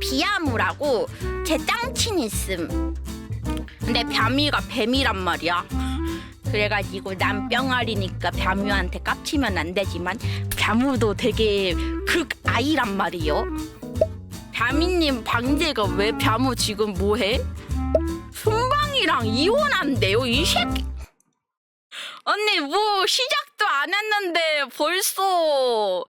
비아무라고 제 짱친 있음. 근데 뱀이가 뱀이란 말이야. 그래가지고 난 뿅아리니까 뱀유한테 깝치면 안 되지만 뱀우도 되게 극 아이란 말이요. 뱀이님 방제가 왜 뱀우 지금 뭐해? 순방이랑 이혼한대요 이 새끼. 언니 뭐 시작도 안 했는데 벌써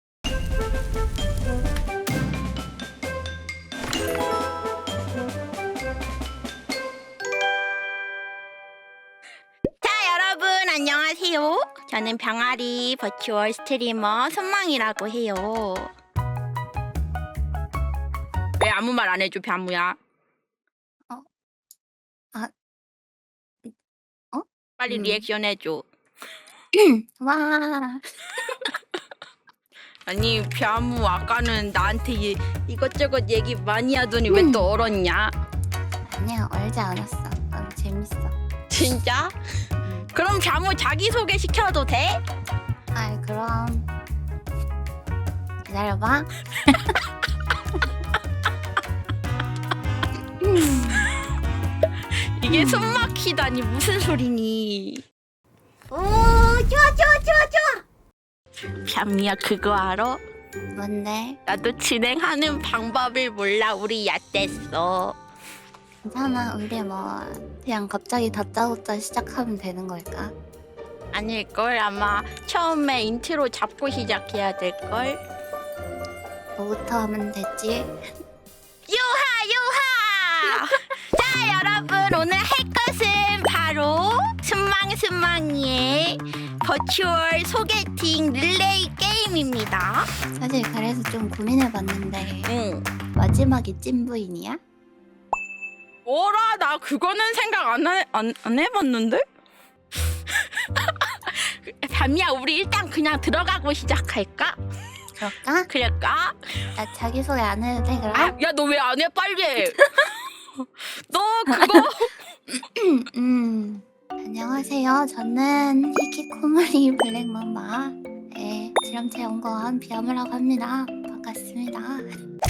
안녕하세요 저는 병아리 버추얼 스트리머 손망이라고 해요 왜 아무 말 안 해줘 병무야 어? 아, 어? 빨리 음. 리액션 해줘 와, 아니 뺨무 아까는 나한테 이, 이것저것 얘기 많이 하더니 왜 음. 또 얼었냐? 아니야 얼지 않았어. 너무 재밌어. 진짜? 그럼 뺨무 자기소개 시켜도 돼? 아이 그럼 기다려봐. 이게 음. 숨 막히다니 무슨 소리니? 오, 좋아 좋아 좋아 좋아. 뺨이야 그거 알아? 뭔데? 나도 진행하는 방법을 몰라 우리 얕댔어 괜찮아. 우리 뭐 그냥 갑자기 다짜고짜 시작하면 되는 걸까? 아닐걸 아마 처음에 인트로 잡고 시작해야 될걸? 뭐부터 하면 되지? 유하 유하 자 여러분 오늘 할 것은 바로 순망순망이의 버추얼 소개팅 릴레이 게임입니다 사실 그래서 좀 고민해봤는데 응 마지막이 찐부인이야? 뭐라 나 그거는 생각 안, 해, 안, 안 해봤는데? 밤이야 우리 일단 그냥 들어가고 시작할까? 그럴까? 그럴까? 나 자기소개 안 해도 돼 그럼? 아, 야너 왜 안 해 빨리 너 그거 음, 안녕하세요. 저는 히키 코모리 블랙맘마 의 지름체 연구원 비아무라고 합니다. 반갑습니다.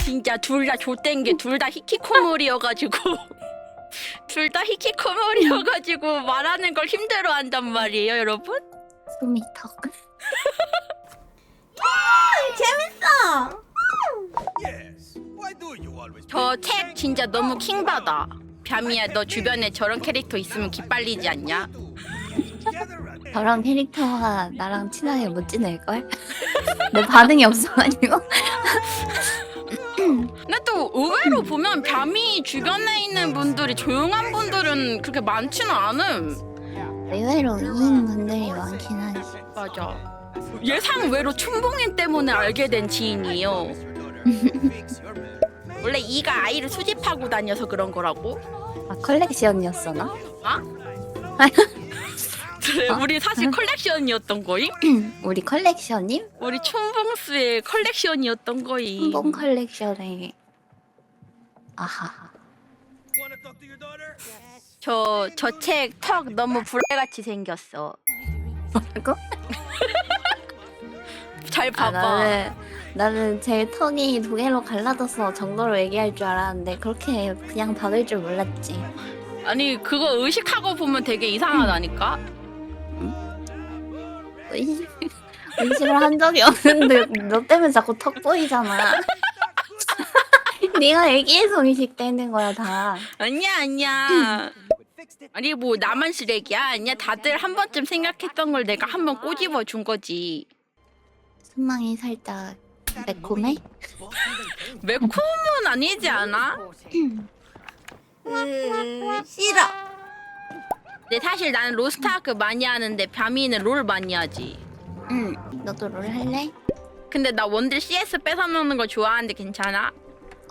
진짜 둘 다 좆된 게 둘 다 히키코모리여가지고 둘 다 히키코모리여가지고 말하는 걸 힘들어한단 말이에요 여러분 숨이 턱. Yes. Why do you always 저 책 진짜 너무 킹받아 뺨이야 너 주변에 저런 캐릭터 있으면 기빨리지 않냐? 저런 캐릭터가 나랑 친하게 못 지낼걸? 내 반응이 없어가지고. 의외로 보면 뺨이 주변에 있는 분들이 조용한 분들은 그렇게 많지는 않음 의외로 이인 분들이 많긴 하지. 맞아 예상 외로 춘봉인 때문에 알게 된 지인이요 원래 이가 아이를 수집하고 다녀서 그런 거라고 아 컬렉션이었어 그래 어? 우리 사실 컬렉션이었던 거임? 우리 컬렉션님? 우리 춘봉스의 컬렉션이었던 거임 한봉 컬렉션에. 아하. 저 저 책 턱 너무 불알같이 생겼어 뭐라고? 잘 아, 봐봐 나는 나는 제 턱이 두 개로 갈라져서 정도로 얘기할 줄 알았는데 그렇게 그냥 박을 줄 몰랐지. 아니 그거 의식하고 보면 되게 이상하다니까 의식, 의식을 한 적이 없는데 너 때문에 자꾸 턱 보이잖아. 네가 얘기해서 의식되는 거야 다. 아니야 아니야 아니 뭐 나만 쓰레기야 아니야 다들 한 번쯤 생각했던 걸 내가 한 번 꼬집어 준 거지 순망이 살짝 매콤해? 매콤은 아니지 않아? 싫어. 근데 사실 나는 로스트아크 많이 하는데 뺨이는 롤 많이 하지 응. 너도 롤 할래? 근데 나 원딜 CS 뺏어 먹는 거 좋아하는데 괜찮아?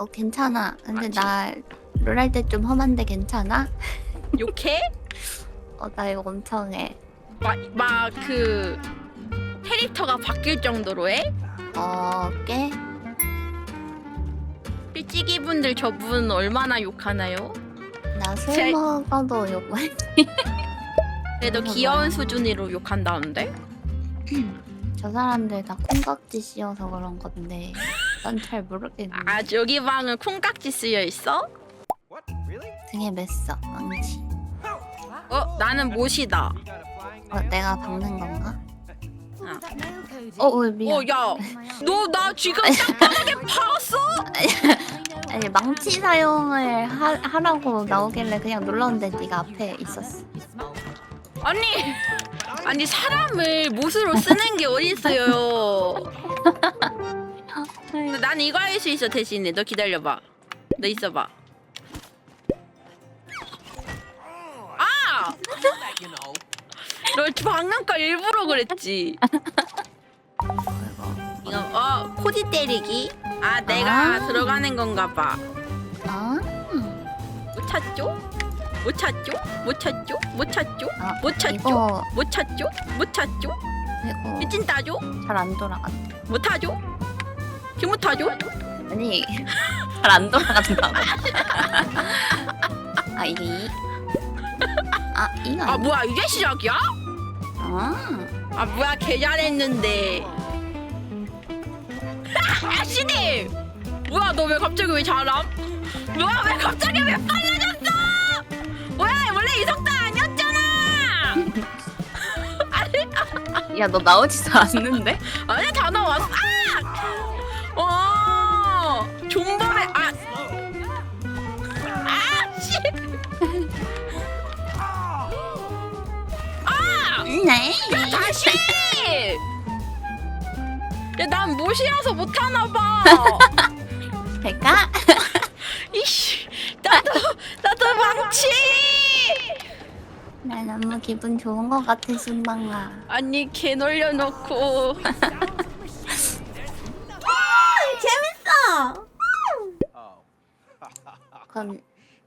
어 괜찮아. 근데? 나 롤할 때 좀 험한데 괜찮아? 욕해? 어 나 이거 엄청 해. 막 그 캐릭터가 바뀔 정도로 해? 어 깨? 삐찌기 분들 저분 얼마나 욕하나요? 나술 제- 먹어도 욕 많이. 그래도 귀여운. 수준으로 욕한다는데? 저 사람들 다 콩깍지 씌워서 그런 건데 난 잘 모르겠네. 아 여기 방은 콩깍지 쓰여 있어? What? Really? 등에 맸어 망치. 어 나는 못이다. 어, 내가 박는 건가? 아. 어, 어 미안. 어야 너 나 지금 땅바닥에 박았어? 아니 망치 사용을 하, 하라고 나오길래 그냥 눌렀는데 네가 앞에 있었어. 아니 아니 사람을 못으로 쓰는 게 어딨어요? 난 이거 할 수 있어 대신에 너 기다려봐. 너 있어봐. 아! 너 방금까 일부러 그랬지. 이거 어 코디 때리기. 아 내가 아. 들어가는 건가 봐. 아, 못 찾죠? 못 찾죠? 못 찾죠? 못 찾죠? 아, 못 찾죠? 이거 못 찾죠? 못 찾죠? 그리고 미친 따죠? 잘 안 돌아가. 못 하죠? 기못 하죠? 아니 잘 안 돌아간다고. 아 이게 이? 아 이거 아 아니? 뭐야 이게 시작이야? 아, 아 뭐야 개 잘했는데. 아씨님 뭐야 너 왜 갑자기 왜 잘함? 뭐야 왜 갑자기 왜 빨라졌어? 뭐야 원래 이 속도 아니었잖아. 아니 야너 나오지도 않는데? 아 네. 다시! 야, 난 못이라서 못하나 봐. 될까? 이씨, 나도 나도 망치. 나 너무 기분 좋은 것 같아 순방아. 아니 개 놀려놓고. 재밌어. Oh. 그럼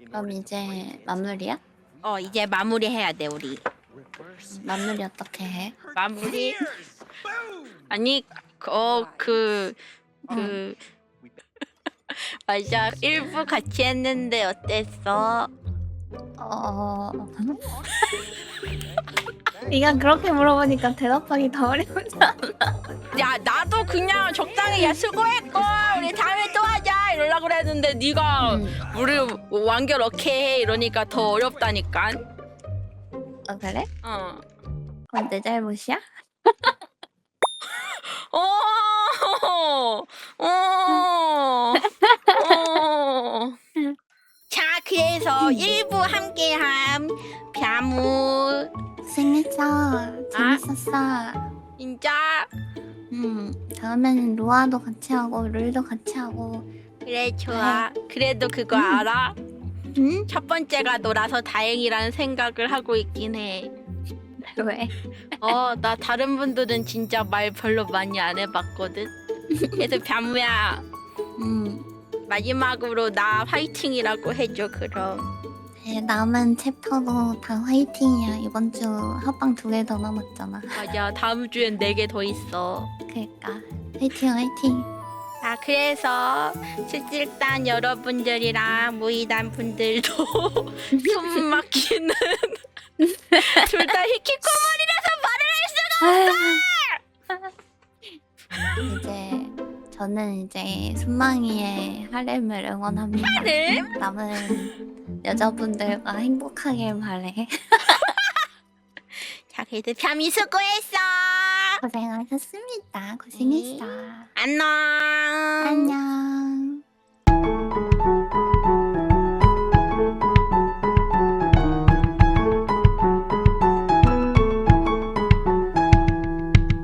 그럼 이제 마무리야? 어 이제 마무리해야 돼 우리. 마무리 어떻게 해? 마무리. 아니 어그그 그, 맞아 1부 같이 했는데 어땠어? 어. 네가 그렇게 물어보니까 대답하기 더 어려운다. 야 나도 그냥 적당히 야 수고했고 우리 다음에 또 하자 이러려 그랬는데 네가 음. 우리 완결 오케이 해 이러니까 더 어렵다니까. 어 그래? 어. 그건 내 잘못이야? 어. 어. 어. 자, 그래서 일부 함께함 벼무 고생했어. 재밌었어. 진짜 음 다음에는 로아도 같이 하고 룰도 같이 하고. 그래 좋아. 그래도 그거 음. 알아? 응? 첫 번째가 놀아서 다행이라는 생각을 하고 있긴 해. 왜? 어, 나 다른 분들은 진짜 말 별로 많이 안 해봤거든. 그래서 벼무야 음. 마지막으로 나 화이팅이라고 해줘 그럼. 네, 남은 챕터도 다 화이팅이야. 이번 주 합방 두 개 더 남았잖아. 맞아 다음 주엔 네 개 더 있어. 그러니까 화이팅 화이팅. 자 그래서 실질단 여러분들이랑 무이단 분들도 숨 막히는 둘 다 히키코모리라서 이제 저는 이제 순망이의 하렘을 응원합니다. 말을 남은 여자분들과 행복하길 바래. 자 그래도 뺨이 수고했어. 고생하셨습니다. 고생했어. 안녕. 안녕.